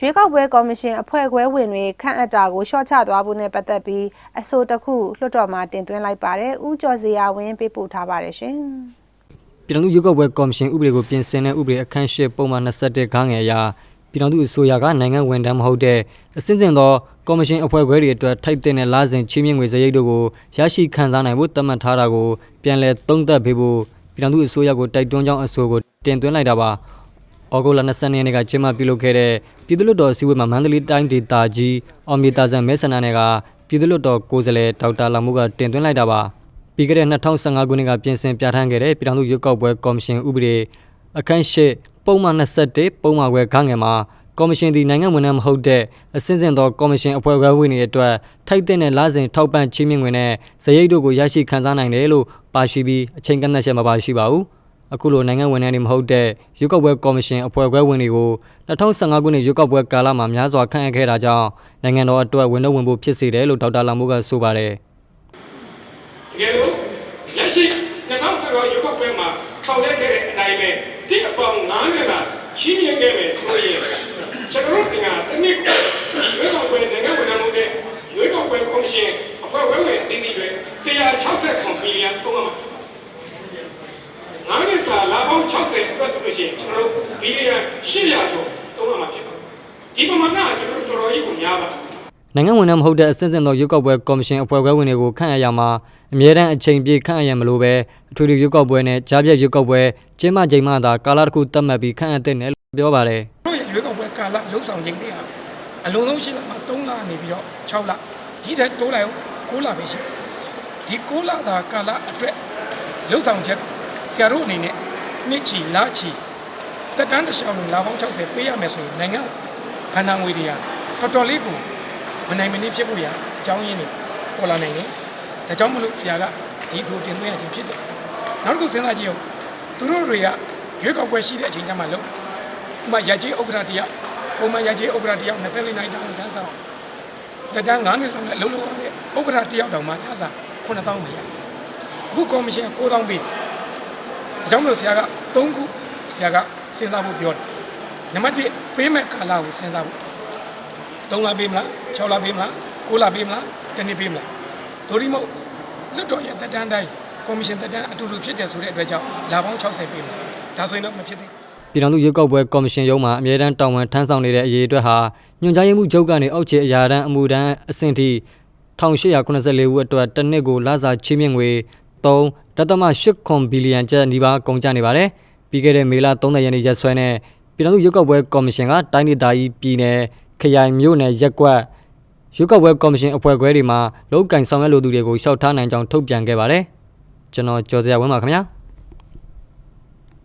ရွေးကောက်ပွဲကော်မရှင်အဖွဲ့ခွဲဝင်တွေခန့်အပ်တာကိုရှော့ချသွားဖို့နဲ့ပတ်သက်ပြီးအဆိုတစ်ခုလွှတ်တော်မှာတင်သွင်းလိုက်ပါတယ်။ဦးကျော်စရာဝင်းပေးပို့ထားပါတယ်ရှင်။ပြည်ထောင်စုရွေးကောက်ပွဲကော်မရှင်ဥပဒေကိုပြင်ဆင်တဲ့ဥပဒေအခန်း၈ပုံမှန်21ခန်းငယ်အရာပြည်ထောင်စုအစိုးရကနိုင်ငံဝန်ထမ်းမဟုတ်တဲ့အစင်းစင်သောကော်မရှင်အဖွဲ့ခွဲတွေအတွက်ထိုက်တဲ့နဲ့လာစဉ်ချင်းမြင့်ငွေစရိတ်တို့ကိုရရှိခံစားနိုင်ဖို့သတ်မှတ်ထားတာကိုပြန်လည်သုံးသပ်ပေးဖို့ပြည်ထောင်စုအစိုးရကိုတိုက်တွန်းကြောင်းအဆိုကိုတင်သွင်းလိုက်တာပါ။ ဩဂုတ်လ22ရက်နေ့ကကျင်းပပြုလုပ်ခဲ့တဲ့ပြည်သူ့လွှတ်တော်စည်းဝေးမှာမန္တလေးတိုင်းဒေသကြီးအောင်မြေတာဆန်မဲဆန္ဒနယ်ကပြည်သူ့လွှတ်တော်ကိုယ်စားလှယ်ဒေါက်တာလာမှုကတင်သွင်းလိုက်တာပါ။ပြီးခဲ့တဲ့2015ခုနှစ်ကပြင်ဆင်ပြဋ္ဌာန်းခဲ့တဲ့ပြည်ထောင်စုရွေးကောက်ပွဲကော်မရှင်ဥပဒေအခန်း၈ပုံမှန်21ပုံမှန်ခွဲခန်းငယ်မှာကော်မရှင်သည်နိုင်ငံဝန်ထမ်းမဟုတ်တဲ့အစင်းစင်သောကော်မရှင်အဖွဲ့အစည်းဝင်တွေအတွက်ထိုက်တဲ့နဲ့လစဉ်ထောက်ပံ့ချီးမြှင့်ငွေနဲ့ဇရိတ်တို့ကိုရရှိခံစားနိုင်တယ်လို့ပါရှိပြီးအချိန်ကန့်သတ်ချက်မပါရှိပါဘူး အခုလိုနိုင်ငံဝန်ထမ်းတွေမဟုတ်တဲ့ရွေးကောက်ပွဲကော်မရှင်အဖွဲ့အစည်းဝင်တွေကို2015ခုနှစ်ရွေးကောက်ပွဲကာလမှာများစွာခန့်အပ်ခဲ့တာကြောင့်နိုင်ငံတော်အတွက်ဝန်တော့ဝင်ဖို့ဖြစ်စေတယ်လို့ဒေါက်တာလာမိုးကဆိုပါတယ်တကယ်လို့လက်ရှိ2010ရွေးကောက်ပွဲမှာဆောင်ရွက်ခဲ့တဲ့အတိုင်းပဲတစ်အပေါင်း9နဲ့သာချီးမြှင့်ခဲ့မယ်ဆိုရင်ကျွန်တော်တို့ကတနည်းကိုဒီရွေးကောက်ပွဲနိုင်ငံဝန်ထမ်းမှုတဲ့ရွေးကောက်ပွဲကော်မရှင်အဖွဲ့ဝင်ဝင်အသီးသီးတွေ160ဘီလီယံသုံးမှာငါးနှစ်စာလာပေါင်း 60အတွက်ဆိုလို့ရှိရင်ကျွန်တော်တို့ဘီလီယံ800ကျော်သုံးမှာဖြစ်ပါတယ်ဒီပမာဏကကျွန်တော်တို့တော်တော်ကြီးကိုများပါတယ်နိုင်ငံဝန်ထမ်းမဟုတ်တဲ့အစင်းစင်သောရွေးကောက်ပွဲကော်မရှင်အဖွဲ့အစည်းဝင်တွေကိုခန့်အပ်ရမှာအမြဲတမ်းအချိန်ပြည့်ခန့်အပ်ရမလို့ပဲအထွေထွေရွေးကောက်ပွဲနဲ့ကြားပြတ်ရွေးကောက်ပွဲကျင်းပချိန်မှသာကာလတစ်ခုသတ်မှတ်ပြီးခန့်အပ်တဲ့နယ်လို့ပြောပါတယ်တို့ရဲ့ရွေးကောက်ပွဲကာလလှုပ်ဆောင်ခြင်းတွေဟာအလုံးစုံရှိလာမှာ3လနေပြီးတော့6လဒီထက်တိုးလိုက်အောင်9လပဲရှိဒီ9လသာကာလအတွက်လှုပ်ဆောင်ချက်ဆရာတို့အနေနဲ့ နှစ်ချီလချီတက်တန်းတစ်လျှောက်လုံးလာပေါင်း60ပေးရမယ်ဆိုရင်နိုင်ငံဘဏ္ဍာငွေတွေကတော်တော်လေးကိုမနိုင်မနည်းဖြစ်ဖို့ရအကြောင်းရင်းတွေပေါ်လာနိုင်တယ်ဒါကြောင့်မလို့ဆရာကဒီဆိုတင်သွင်းရခြင်းဖြစ်တယ်နောက်တစ်ခုစဉ်းစားကြည့်အောင်သူတို့တွေကရွေးကောက်ပွဲရှိတဲ့အချိန်ကျမှလုပ်ဥပမာရကြီးဥက္ကရာတယောက်ပုံမှန်ရကြီးဥက္ကရာတယောက်24နိုင်တောင်ချမ်းဆောင်တက်တန်း9နှစ်လုံးနဲ့အလုပ်လုပ်ရတဲ့ဥက္ကရာတယောက်တောင်မှလာစား9000မရအခုကော်မရှင်က9000ပေး ဒါကြောင့်မလို့ဆရာက၃ခုဆရာကစဉ်းစားဖို့ပြောတယ်နံပါတ်1ပေးမဲ့ကာလကိုစဉ်းစားဖို့3လပေးမလား6လပေးမလား9လပေးမလားတစ်နှစ်ပေးမလားဒိုရီမို့လွတ်တော်ရဲ့တက်တန်းတိုင်းကော်မရှင်တက်တန်းအတူတူဖြစ်တယ်ဆိုတဲ့အတွက်ကြောင့်လာပေါင်း60ပေးမလားဒါဆိုရင်တော့မဖြစ်သေးဘူးပြည်ထောင်စုရွေးကောက်ပွဲကော်မရှင်ရုံးမှာအမြဲတမ်းတာဝန်ထမ်းဆောင်နေတဲ့အရေးအတွက်ဟာညွှန်ကြားရေးမှူးချုပ်ကနေအောက်ခြေအရာတန်းအမှုတန်းအဆင့်ထိ1884ဦးအတွက်တစ်နှစ်ကိုလစာချီးမြှင့်ငွေ3 1.8ဘီလီယံကျပ်နီးပါးကုန်ကျနေပါတယ်။ပြီးခဲ့တဲ့မေလ30ရက်နေ့ရက်စွဲနဲ့ပြည်ထောင်စုရုပ်ောက်ပွဲကော်မရှင်ကတိုင်းဒေသကြီးပြည်နယ်ခရိုင်မြို့နယ်ရက်ကွက်ရုပ်ောက်ပွဲကော်မရှင်အဖွဲ့အခွဲတွေမှာလုံခြုံဆောင်ရွက်လိုသူတွေကိုရှောက်ထားနိုင်ကြောင်းထုတ်ပြန်ခဲ့ပါတယ်။ကျွန်တော်ကျော်စရာဝင်းပါခင်ဗျာ။